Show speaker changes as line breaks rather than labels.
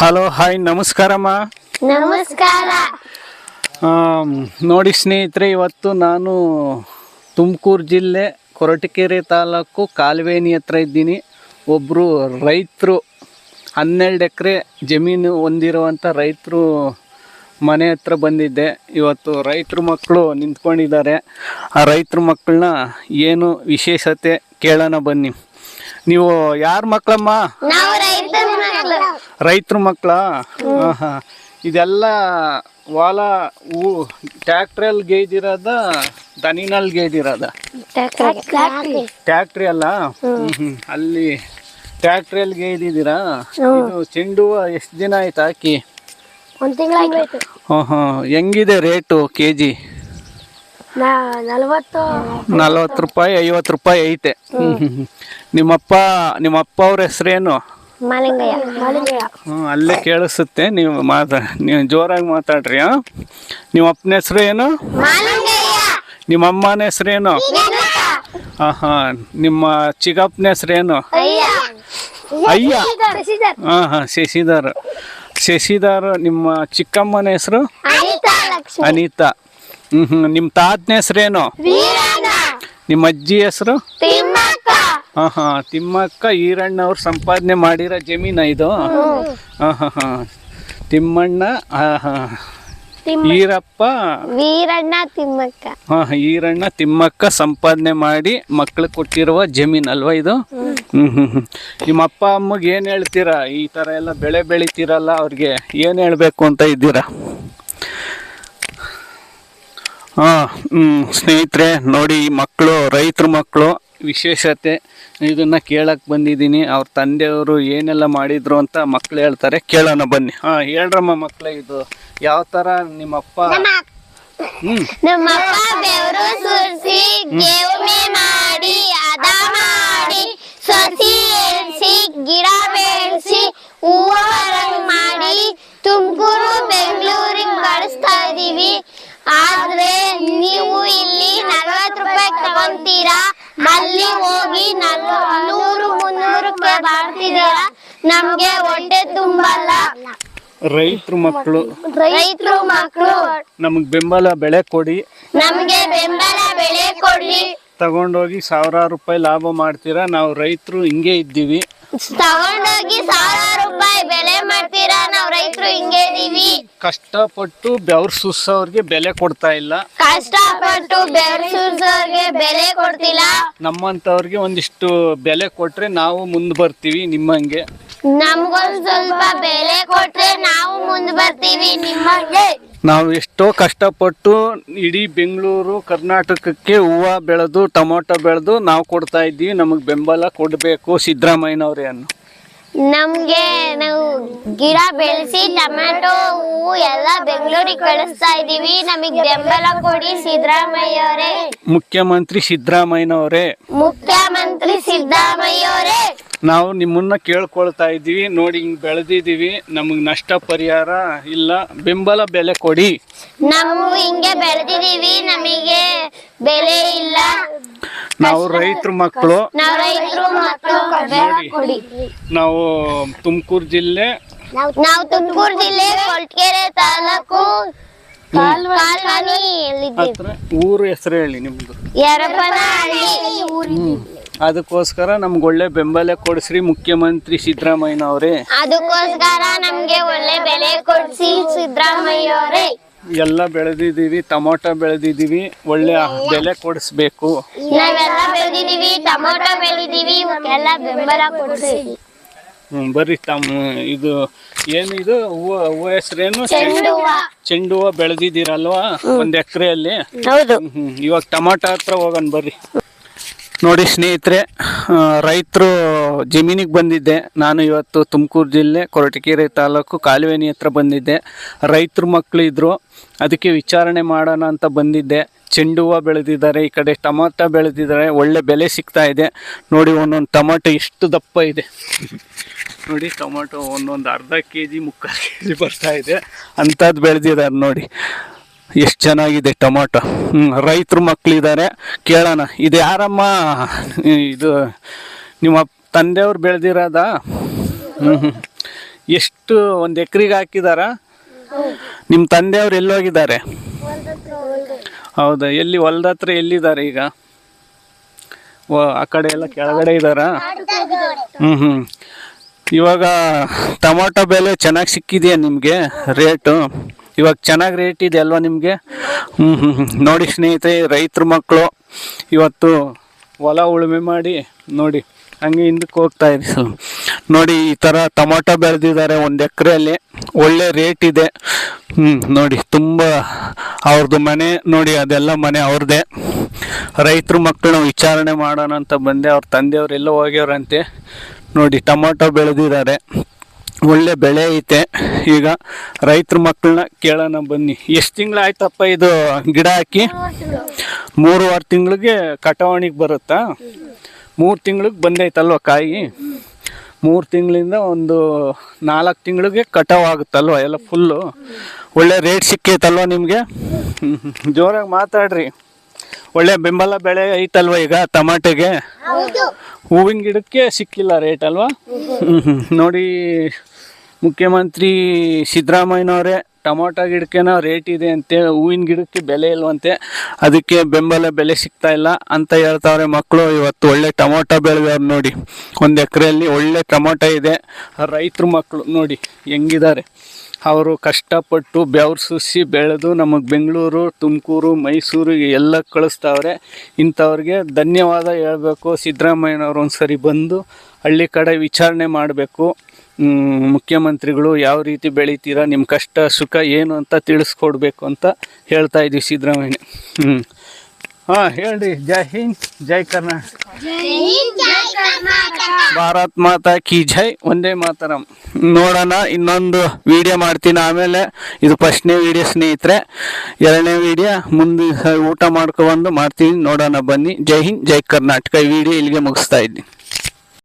Hello hi ನಮಸ್ಕಾರಮ್ಮ.
ನಮಸ್ಕಾರ.
ನೋಡಿ ಸ್ನೇಹಿತರೆ ಇವತ್ತು ನಾನು ತುಮಕೂರು ಜಿಲ್ಲೆ ಕೊರಟಕೆರೆ ತಾಲೂಕು ಕಾಲುವೇನಿ ಹತ್ರ ಇದ್ದೀನಿ. ಒಬ್ಬರು ರೈತರು ಹನ್ನೆರಡು ಎಕರೆ ಜಮೀನು ಹೊಂದಿರುವಂಥ ರೈತರು ಮನೆ ಹತ್ರ ಬಂದಿದ್ದೆ. ಇವತ್ತು ರೈತರು ಮಕ್ಕಳು ನಿಂತ್ಕೊಂಡಿದ್ದಾರೆ. ಆ ರೈತರು ಮಕ್ಕಳನ್ನ ಏನು ವಿಶೇಷತೆ ಕೇಳೋಣ ಬನ್ನಿ. ನೀವು ಯಾರ ಮಕ್ಕಳಮ್ಮ?
ರೈತರ ಮಕ್ಕಳು
ಇದೆಲ್ಲ ಹೊಲ ಹೂ ಟ್ಯಾಕ್ಟ್ರಲ್ಲಿ ಗೇಯ್ದಿರೋದ ದನಿನಲ್ಲಿ ಗೇಯ್ದಿರೋದ ಟ್ಯಾಕ್ಟ್ರಿ ಅಲ್ಲ? ಹ್ಮ್, ಹ್ಮ್. ಅಲ್ಲಿ ಟ್ಯಾಕ್ಟ್ರಿಯಲ್ಲಿ ಗೇಯ್ದಿದ್ದೀರಾ ಇದು ಚೆಂಡು ಹೂವು ಎಷ್ಟು ದಿನ ಆಯ್ತು ಹಾಕಿ? ಹಾಂ ಹಾಂ ಹೆಂಗಿದೆ ರೇಟು ಕೆ ಜಿ
ನಲವತ್ತು.
ರೂಪಾಯಿ ಐವತ್ತು ರೂಪಾಯಿ ಐತೆ. ಹ್ಮ್, ಹ್ಮ್, ಹ್ಮ್. ನಿಮ್ಮಪ್ಪ ನಿಮ್ಮಪ್ಪ ಅವ್ರ ಹೆಸ್ರೇನು?
ಮಾಲಿಂಗಯ್ಯ. ಮಾಲಿಂಗಯ್ಯ.
ಹ್ಮ್, ಅಲ್ಲೇ ಕೇಳಿಸುತ್ತೆ. ನೀವು ಮಾತಾ ನೀವು ಜೋರಾಗಿ ಮಾತಾಡ್ರಿ ಹಾಂ? ನಿಮ್ಮ ಅಪ್ಪನ ಹೆಸರು ಏನು? ನಿಮ್ಮ ಅಮ್ಮನ ಹೆಸರೇನು ಹಾಂ ಹಾಂ ನಿಮ್ಮ ಚಿಕ್ಕಪ್ಪನ ಹೆಸರೇನು
ಅಯ್ಯ.
ಅಯ್ಯ. ಹಾಂ ಹಾಂ ಶಶಿಧರ್. ಶಶಿಧರ್ ನಿಮ್ಮ ಚಿಕ್ಕಮ್ಮನ ಹೆಸರು?
ಅನಿತಾ
ಹ್ಞೂ ಹ್ಞೂ ನಿಮ್ಮ ತಾತನ ಹೆಸರೇನು ನಿಮ್ಮ ಅಜ್ಜಿ ಹೆಸರು? ಹಾಂ ಹಾಂ ತಿಮ್ಮಕ್ಕ ಈರಣ್ಣ ಅವ್ರು ಸಂಪಾದನೆ ಮಾಡಿರೋ ಜಮೀನ ಇದು? ಹಾಂ ಹಾಂ ಹಾಂ. ತಿಮ್ಮಣ್ಣ ಹಾಂ ಹಾಂ
ತಿಮ್ಮ
ಈರಪ್ಪ.
ವೀರಣ್ಣ ತಿಮ್ಮಕ್ಕ.
ಹಾಂ ಈರಣ್ಣ ತಿಮ್ಮಕ್ಕ ಸಂಪಾದನೆ ಮಾಡಿ ಮಕ್ಳು ಕೊಟ್ಟಿರುವ ಜಮೀನ್ ಅಲ್ವಾ ಇದು? ಹ್ಮ್. ಹ್ಮ್ ಹ್ಮ್ ನಿಮ್ಮ ಅಪ್ಪ ಅಮ್ಮಗೆ ಏನು ಹೇಳ್ತೀರಾ? ಈ ತರ ಎಲ್ಲ ಬೆಳೆ ಬೆಳಿತೀರಲ್ಲ ಅವ್ರಿಗೆ ಏನು ಹೇಳಬೇಕು ಅಂತ ಇದ್ದೀರಾ? ಹಾಂ ಹ್ಮ್ ಸ್ನೇಹಿತರೆ ನೋಡಿ ಈ ಮಕ್ಕಳು ರೈತರ ಮಕ್ಕಳು ವಿಶೇಷತೆ ಇದನ್ನ ಕೇಳಕ್ಕೆ ಬಂದಿದ್ದೀನಿ. ಅವ್ರ ತಂದೆಯವರು ಏನೆಲ್ಲ ಮಾಡಿದ್ರು ಅಂತ ಮಕ್ಳು ಹೇಳ್ತಾರೆ. ಕೇಳೋಣ ಬನ್ನಿ. ಹಾಂ ಹೇಳ್ರಮ್ಮ ಮಕ್ಕಳೇ ಇದು ಯಾವ ಥರ ನಿಮ್ಮಪ್ಪ ಹ್ಞೂ
ನಮ್ಮಪ್ಪ ಬೆವರು ಸುರಿಸಿ ಗೆವುಮೆ ಮಾಡಿ ಅದ ಮಾಡಿ ಸಸಿ ಏಳ್ಸಿ ಗಿಡ ಬೆಳೆಸಿ ಹೂವ ಮಾಡಿ ತುಮಕೂರು ಬೆಂಗಳೂರಿಗೆ ಕಳಿಸ್ತಾ ಇದ್ದೀವಿ ಆದ್ರೆ ನೀವು ಇಲ್ಲಿ ನಲ್ವತ್ತು ರೂಪಾಯಿ ತಗೊಂತೀರಾ? ಅಲ್ಲಿ ಹೋಗಿ ನೂರು ಮುನ್ನೂರಕ್ಕೆ ಬಾಳ್ತಿದ್ದೀರಾ? ನಮ್ಗೆ ಹೊಟ್ಟೆ ತುಂಬಲ್ಲ.
ರೈತರು ಮಕ್ಕಳು
ರೈತರು ಮಕ್ಕಳು
ನಮಗೆ ಬೆಂಬಲ ಬೆಳೆ ಕೊಡಿ.
ನಮ್ಗೆ ಬೆಂಬಲ ಬೆಳೆ ಕೊಡ್ಲಿ
ತಗೊಂಡೋಗಿ ಸಾವಿರಾರು ರೂಪಾಯಿ ಲಾಭ ಮಾಡ್ತೀರಾ? ನಾವು ರೈತರು ಹಿಂಗೆ ಇದ್ದೀವಿ.
ತಗೊಂಡೋಗಿ ಸಾವಿರಾರು ರೂಪಾಯಿ ಬೆಲೆ ಮಾಡ್ತೀರಾ? ನಾವು ರೈತರು ಹಿಂಗೆ ಇದೀವಿ
ಕಷ್ಟಪಟ್ಟು ಬೆವ್ರು ಸುಸ್ಸವ್ರಿಗೆ ಬೆಲೆ ಕೊಡ್ತಾ ಇಲ್ಲ.
ಕಷ್ಟಪಟ್ಟು ಬೆವರು ಸುಸ್ಸವ್ರಿಗೆ ಬೆಲೆ ಕೊಡ್ತಿಲ್ಲ.
ನಮ್ಮಂತವ್ರಿಗೆ ಒಂದಿಷ್ಟು ಬೆಲೆ ಕೊಟ್ರೆ ನಾವು ಮುಂದೆ ಬರ್ತೀವಿ ನಿಮ್ಮಂಗೆ.
ನಮ್ಗೊಂದ್ ಸ್ವಲ್ಪ ಬೆಲೆ ಕೊಟ್ರೆ ನಾವು ಮುಂದ್ ಬರ್ತೀವಿ ನಿಮ್ಮಂಗೆ.
ನಾವು ಎಷ್ಟೋ ಕಷ್ಟಪಟ್ಟು ಇಡೀ ಬೆಂಗಳೂರು, ಕರ್ನಾಟಕಕ್ಕೆ ಹೂವು ಬೆಳೆದು, ಟೊಮೊಟೊ ಬೆಳೆದು ನಾವು ಕೊಡ್ತಾ ಇದ್ದೀವಿ. ನಮಗೆ ಬೆಂಬಲ ಕೊಡಬೇಕು ಸಿದ್ದರಾಮಯ್ಯನವ್ರೆ
ನಮ್ಗೆ ನಾವು ಗಿಡ ಬೆಳೆಸಿ ಟೊಮ್ಯಾಟೊ ಹೂವು ಎಲ್ಲ ಬೆಂಗಳೂರಿಗೆ ಕಳಿಸ್ತಾ ಇದೀವಿ. ನಮಗ್ ಬೆಂಬಲ ಕೊಡಿ ಸಿದ್ದರಾಮಯ್ಯ ಅವರೇ
ಮುಖ್ಯಮಂತ್ರಿ ಸಿದ್ದರಾಮಯ್ಯನವರೇ.
ಮುಖ್ಯಮಂತ್ರಿ ಸಿದ್ದರಾಮಯ್ಯ ಅವರೇ
ನಾವು ನಿಮ್ಮನ್ನ ಕೇಳ್ಕೊಳ್ತಾ ಇದ್ದೀವಿ ನೋಡಿ ಹಿಂಗ್ ಬೆಳೆದಿದ್ದೀವಿ ನಮಗೆ ನಷ್ಟ ಪರಿಹಾರ ಇಲ್ಲ. ಬೆಂಬಲ ಬೆಲೆ ಕೊಡಿ.
ನಾವು ಹಿಂಗೆ ಬೆಳೆದಿದೀವಿ. ನಮಗೆ ಬೆಲೆ ಇಲ್ಲ.
ನಾವು ರೈತರ ಮಕ್ಕಳು.
ನಾವ್
ತುಮಕೂರು ಜಿಲ್ಲೆ.
ನಾವು ತುಮಕೂರು ಜಿಲ್ಲೆ ತಾಲೂಕು
ಊರು ಹೆಸರು ಹೇಳಿ ನಿಮ್ದು. ಅದಕ್ಕೋಸ್ಕರ ನಮ್ಗೆ ಒಳ್ಳೆ ಬೆಂಬಲ ಕೊಡಿಸ್ರಿ ಮುಖ್ಯಮಂತ್ರಿ ಸಿದ್ದರಾಮಯ್ಯನವರೇ.
ಅದಕ್ಕೋಸ್ಕರ ನಮ್ಗೆ ಒಳ್ಳೆ ಬೆಲೆ ಕೊಡಿಸಿ ಸಿದ್ದರಾಮಯ್ಯ ಅವರೇ
ಎಲ್ಲ ಬೆಳೆದಿದ್ದೀವಿ ಟೊಮೊಟೊ ಬೆಳೆದಿದ್ದೀವಿ ಒಳ್ಳೆ ಬೆಲೆ ಕೊಡಿಸ್ಬೇಕು.
ನಾವೆಲ್ಲ ಬೆಳೆದಿದೀವಿ ಟೊಮೊಟೊ ಬೆಳೆದಿದೀವಿ ಇವಕ್ಕೆಲ್ಲ ಬೆಂಬಲ ಕೊಡ್ಸಿ
ಹ್ಮ್, ಬರ್ರಿ ತಮ್ಮ ಇದು ಏನಿದು ಹೂವು ಹೂವು ಹೆಸರೇನು?
ಚೆಂಡು ಹೂವ
ಚೆಂಡು ಹೂವು ಬೆಳೆದಿದ್ದೀರಲ್ವಾ ಒಂದು ಎಕರೆಯಲ್ಲಿ? ಇವಾಗ ಟೊಮಾಟೊ ಹತ್ರ ಹೋಗೋಣ ಬರ್ರಿ. ನೋಡಿ ಸ್ನೇಹಿತರೆ ರೈತರು ಜಮೀನಿಗೆ ಬಂದಿದ್ದೆ. ನಾನು ಇವತ್ತು ತುಮಕೂರು ಜಿಲ್ಲೆ, ಕೊರಟಗೆರೆ ತಾಲೂಕು ಕಾಲುವೆನಿ ಹತ್ರ ಬಂದಿದ್ದೆ. ರೈತರು ಮಕ್ಕಳು ಇದ್ದರು ಅದಕ್ಕೆ ವಿಚಾರಣೆ ಮಾಡೋಣ ಅಂತ ಬಂದಿದ್ದೆ. ಚೆಂಡು ಹೂವು ಬೆಳೆದಿದ್ದಾರೆ, ಈ ಕಡೆ ಟೊಮಾಟೊ ಬೆಳೆದಿದ್ದಾರೆ, ಒಳ್ಳೆ ಬೆಲೆ ಸಿಗ್ತಾ ಇದೆ. ನೋಡಿ ಒಂದೊಂದು ಟೊಮಾಟೊ ಎಷ್ಟು ದಪ್ಪ ಇದೆ. ನೋಡಿ ಟೊಮಾಟೊ ಒಂದೊಂದು ಅರ್ಧ ಕೆ ಜಿ ಮುಕ್ಕಾಲು ಕೆ ಜಿ ಬರ್ತಾ ಇದೆ. ಅಂಥದ್ದು ಬೆಳೆದಿದ್ದಾರೆ ನೋಡಿ. ಎಷ್ಟು ಚೆನ್ನಾಗಿದೆ ಟೊಮಾಟೊ. ಹ್ಞೂ ರೈತರು ಮಕ್ಕಳಿದ್ದಾರೆ ಕೇಳೋಣ, ಇದು ಯಾರಮ್ಮ? ಇದು, ನಿಮ್ಮ ತಂದೆಯವ್ರು ಬೆಳೆದಿರೋದ? ಹ್ಞೂ ಎಷ್ಟು, ಒಂದು ಎಕ್ರಿಗೆ ಹಾಕಿದಾರ? ನಿಮ್ಮ ತಂದೆಯವ್ರು ಎಲ್ಲೋಗಿದ್ದಾರೆ? ಹೌದಾ, ಎಲ್ಲಿ ಹೊಲ್ದ ಹತ್ರ ಎಲ್ಲಿದ್ದಾರೆ ಈಗ? ಓ ಆ ಕಡೆ ಎಲ್ಲ ಕೆಳಗಡೆ ಇದ್ದಾರ? ಹ್ಞೂ ಹ್ಞೂ ಇವಾಗ ಟೊಮೊಟೊ ಬೆಲೆ ಚೆನ್ನಾಗಿ ಸಿಕ್ಕಿದೆಯಾ ನಿಮಗೆ, ರೇಟು? ಇವಾಗ ಚೆನ್ನಾಗಿ ರೇಟ್ ಇದೆ ಅಲ್ವಾ ನಿಮಗೆ? ಹ್ಞೂ ಹ್ಞೂ ಹ್ಞೂ ನೋಡಿ ಸ್ನೇಹಿತರೆ, ರೈತರ ಮಕ್ಕಳು ಇವತ್ತು ಹೊಲ ಉಳುಮೆ ಮಾಡಿ, ನೋಡಿ, ಹಂಗೆ ಹಿಂದಕ್ಕೆ ಹೋಗ್ತಾ ಇರಿ. ಸರ್ ನೋಡಿ, ಈ ಥರ ಟೊಮೊಟೊ ಬೆಳೆದಿದ್ದಾರೆ ಒಂದು ಎಕರೆಯಲ್ಲಿ. ಒಳ್ಳೆ ರೇಟ್ ಇದೆ. ಹ್ಞೂ ನೋಡಿ, ತುಂಬ ಅವ್ರದ್ದು ಮನೆ, ನೋಡಿ, ಅದೆಲ್ಲ ಮನೆ ಅವ್ರದ್ದೇ ರೈತರ ಮಕ್ಕಳನ್ನ ವಿಚಾರಣೆ ಮಾಡೋಣ ಅಂತ ಬಂದೆ. ಅವ್ರ ತಂದೆಯವರೆಲ್ಲ ಹೋಗ್ಯವ್ರಂತೆ. ನೋಡಿ, ಟೊಮೊಟೊ ಬೆಳೆದಿದ್ದಾರೆ. ಒಳ್ಳೆ ಬೆಳೆ ಐತೆ. ಈಗ ರೈತರ ಮಕ್ಕಳನ್ನ ಕೇಳೋಣ ಬನ್ನಿ. ಎಷ್ಟು ತಿಂಗಳಾಯ್ತಪ್ಪ ಇದು ಗಿಡ ಹಾಕಿ? ಮೂರುವರೆ ತಿಂಗಳಿಗೆ ಕಟಾವಣಿಗೆ ಬರುತ್ತಾ? ಮೂರು ತಿಂಗಳಿಗೆ ಬಂದೈತಲ್ವ ಕಾಯಿ? ಮೂರು ತಿಂಗಳಿಂದ ಒಂದು ನಾಲ್ಕು ತಿಂಗಳಿಗೆ ಕಟಾವ್ ಆಗುತ್ತಲ್ವ ಎಲ್ಲ ಫುಲ್ಲು ಒಳ್ಳೆ ರೇಟ್ ಸಿಕ್ಕೈತಲ್ವ ನಿಮಗೆ? ಜೋರಾಗಿ ಮಾತಾಡ್ರಿ. ಒಳ್ಳೆ ಬೆಂಬಲ ಬೆಳೆ ಐತಲ್ವ ಈಗ ಟಮಾಟೆಗೆ? ಹೂವಿನ ಗಿಡಕ್ಕೆ ಸಿಕ್ಕಿಲ್ಲ ರೇಟ್ ಅಲ್ವಾ. ನೋಡಿ ಮುಖ್ಯಮಂತ್ರಿ ಸಿದ್ದರಾಮಯ್ಯನವರೇ ಟೊಮೊಟೊ ಗಿಡಕ್ಕೆನೋ ರೇಟ್ ಇದೆ ಅಂತೆ ಹೂವಿನ ಗಿಡಕ್ಕೆ ಬೆಲೆ ಇಲ್ವಂತೆ ಅದಕ್ಕೆ ಬೆಂಬಲ ಬೆಲೆ ಸಿಗ್ತಾ ಇಲ್ಲ ಅಂತ ಹೇಳ್ತಾವ್ರೆ ಮಕ್ಕಳು ಇವತ್ತು ಒಳ್ಳೆ ಟೊಮೊಟೊ ಬೆಳೆದವ್ರು ನೋಡಿ. ಒಂದು ಎಕರೆಯಲ್ಲಿ ಒಳ್ಳೆ ಟೊಮೊಟೊ ಇದೆ. ರೈತರು ಮಕ್ಕಳು ನೋಡಿ ಹೆಂಗಿದ್ದಾರೆ. ಅವರು ಕಷ್ಟಪಟ್ಟು ಬೆವ್ರು ಸುಸಿ ಬೆಳೆದು ನಮಗೆ ಬೆಂಗಳೂರು, ತುಮಕೂರು ಮೈಸೂರು ಎಲ್ಲ ಕಳಿಸ್ತಾವ್ರೆ. ಇಂಥವ್ರಿಗೆ ಧನ್ಯವಾದ ಹೇಳಬೇಕು. ಸಿದ್ದರಾಮಯ್ಯನವ್ರು ಒಂದು ಸರಿ ಬಂದು ಹಳ್ಳಿ ಕಡೆ ವಿಚಾರಣೆ ಮಾಡಬೇಕು. ಮುಖ್ಯಮಂತ್ರಿಗಳು ಯಾವ ರೀತಿ ಬೆಳಿತೀರಾ ನಿಮ್ಮ ಕಷ್ಟ, ಸುಖ ಏನು ಅಂತ ತಿಳಿಸ್ಕೊಡ್ಬೇಕು ಅಂತ ಹೇಳ್ತಾ ಇದ್ದೀವಿ ಸಿದ್ದರಾಮಯ್ಯ. ಹ್ಞೂ ಹಾಂ, ಹೇಳ್ರಿ. ಜೈ ಹಿಂದ್, ಜೈ ಕರ್ನಾಟಕ. ಭಾರತ್ ಮಾತಾ ಕಿ ಜೈ, ಒಂದೇ ಮಾತರಂ. ನೋಡೋಣ, ಇನ್ನೊಂದು ವಿಡಿಯೋ ಮಾಡ್ತೀನಿ. ಆಮೇಲೆ ಇದು ಫಸ್ಟ್ನೇ ವಿಡಿಯೋ ಸ್ನೇಹಿತರೆ. ಎರಡನೇ ವಿಡಿಯೋ ಮುಂದೆ ಊಟ ಮಾಡ್ಕೊಬಂದು ಮಾಡ್ತೀನಿ. ನೋಡೋಣ ಬನ್ನಿ. ಜೈ ಹಿಂದ್, ಜೈ ಕರ್ನಾಟಕ. ಈ ವಿಡಿಯೋ ಇಲ್ಲಿಗೆ ಮುಗಿಸ್ತಾ ಇದ್ದೀನಿ.